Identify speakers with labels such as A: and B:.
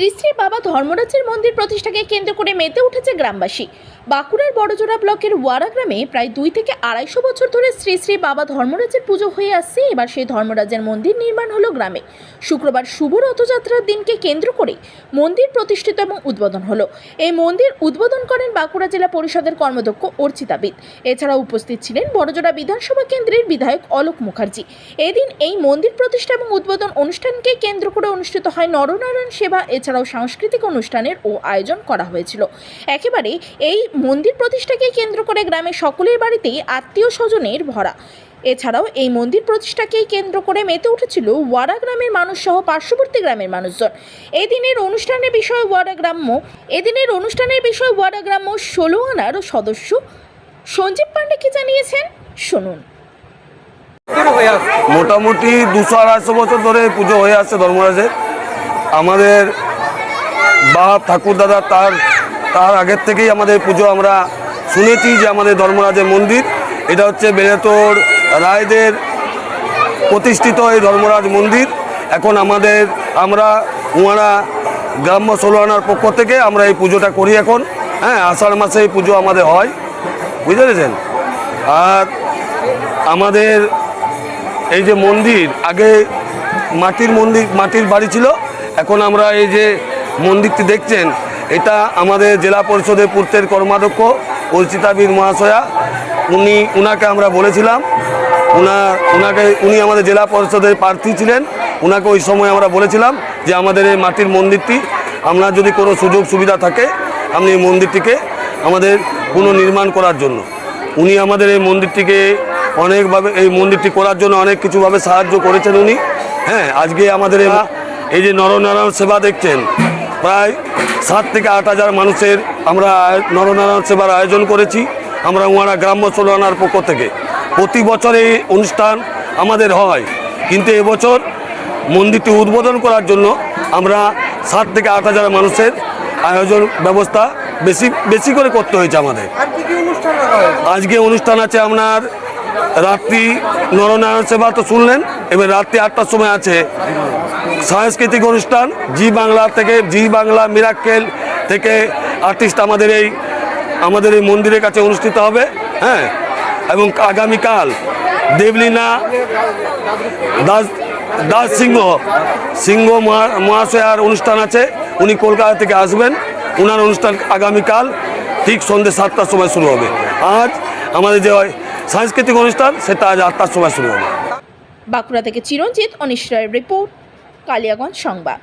A: শ্রী শ্রী বাবা ধর্মরাজের মন্দির প্রতিষ্ঠাকে কেন্দ্র করে মেতে উঠেছে গ্রামবাসী। বাঁকুড়ার বড়জোড়া ব্লকের ওয়ারা গ্রামে প্রায় দুই থেকে আড়াইশো বছর ধরে শ্রী শ্রী বাবা ধর্মরাজের পুজো হয়ে আসছে। এবার সেই ধর্মরাজের মন্দির নির্মাণ হলো গ্রামে। শুক্রবার শুভ রথযাত্রার দিনকে কেন্দ্র করে মন্দির প্রতিষ্ঠিত এবং উদ্বোধন হলো। এই মন্দির উদ্বোধন করেন বাঁকুড়া জেলা পরিষদের কর্মদক্ষ অর্চিতাবিদ। এছাড়া উপস্থিত ছিলেন বড়জোড়া বিধানসভা কেন্দ্রের বিধায়ক অলোক মুখার্জি। এদিন এই মন্দির প্রতিষ্ঠা এবং উদ্বোধন অনুষ্ঠানকে কেন্দ্র করে অনুষ্ঠিত হয় নরনারায়ণ সেবা। এছাড়াও সাংস্কৃতিক অনুষ্ঠানের ও আয়োজন করা হয়েছিল। একেবারে এই মন্দির প্রতিষ্ঠাকে কেন্দ্র করে গ্রামের সকলের বাড়িতেই আত্মীয় স্বজনের ভরা। এছাড়াও এই মন্দির প্রতিষ্ঠাকেই কেন্দ্র করে মেতে উঠেছিল ওয়ারা গ্রামের মানুষ সহ পার্শ্ববর্তী গ্রামের মানুষজন। এদিনের অনুষ্ঠানের বিষয়ে ওয়ারা গ্রাম্য, এদিনের অনুষ্ঠানের বিষয়ে ওয়ারা গ্রাম্য ষোলো আনার সদস্য সঞ্জীব পান্ডে কি জানিয়েছেন? শুনুন।
B: মোটামুটি দুশো আড়াইশো বছর ধরে পুজো হয়ে আসছে ধর্মরাজের। আমাদের বাপ ঠাকুর দাদা তার তার আগের থেকেই আমাদের পুজো আমরা শুনেছি যে আমাদের ধর্মরাজের মন্দির। এটা হচ্ছে বেলেতর রায়দের প্রতিষ্ঠিত এই ধর্মরাজ মন্দির। এখন আমাদের, আমরা উয়ারা গ্রাম্য ষোলোয়ানার পক্ষ থেকে আমরা এই পুজোটা করি এখন। হ্যাঁ আষাঢ় মাসে এই পুজো আমাদের হয়। বুঝতে পেরেছেন? আর আমাদের এই যে মন্দির, আগে মাটির মন্দির, মাটির বাড়ি ছিল। এখন আমরা এই যে মন্দিরটি দেখছেন এটা আমাদের জেলা পরিষদের পূর্তের কর্মাধ্যক্ষ অর্চিতাবীর মহাশয়া। উনি, উনাকে আমরা বলেছিলাম। উনার উনাকে, উনি আমাদের জেলা পরিষদের প্রার্থী ছিলেন। উনাকে ওই সময় আমরা বলেছিলাম যে আমাদের এই মাটির মন্দিরটি, আমরা যদি কোনো সুযোগ সুবিধা থাকে, আপনি এই মন্দিরটিকে আমাদের পুনর্নির্মাণ করার জন্য। উনি আমাদের এই মন্দিরটিকে অনেকভাবে, এই মন্দিরটি করার জন্য অনেক কিছুভাবে সাহায্য করেছেন উনি। হ্যাঁ আজকে আমাদের এই যে নরনারায়ণ সেবা দেখছেন, প্রায় সাত থেকে আট হাজার মানুষের আমরা নরনারায়ণ সেবার আয়োজন করেছি। আমরা উহারা গ্রাম্য চলনার পক্ষ থেকে। প্রতি বছর এই অনুষ্ঠান আমাদের হয়। কিন্তু এবছর মন্দিরটি উদ্বোধন করার জন্য আমরা সাত থেকে আট হাজার মানুষের আয়োজন ব্যবস্থা বেশি বেশি করে করতে হয়েছে আমাদের। আজকে অনুষ্ঠান আছে আপনার রাত্রি নরনারায়ণ সেবা তো শুনলেন, এবার রাত্রি আটটার সময় আছে সাংস্কৃতিক অনুষ্ঠান, জি বাংলা থেকে, জি বাংলা মিরাক্কেল থেকে আর্টিস্ট আমাদের এই আমাদের এই মন্দিরের কাছে অনুষ্ঠিত হবে হ্যাঁ? এবং আগামীকাল দেবলীনা দাস দাস সিংহ সিংহ মহা- মহাশয়ার অনুষ্ঠান আছে, উনি কলকাতা থেকে আসবেন ওনার অনুষ্ঠান আগামীকাল ঠিক সন্ধ্যে সাতটার সময় শুরু হবে। আজ আমাদের যে সাংস্কৃতিক অনুষ্ঠান সেটা আজ আটটার সময় শুরু হবে।
A: বাঁকুড়া থেকে চিরঞ্জিত অনিশ রিপোর্ট, কালিয়াগঞ্জ সংবাদ।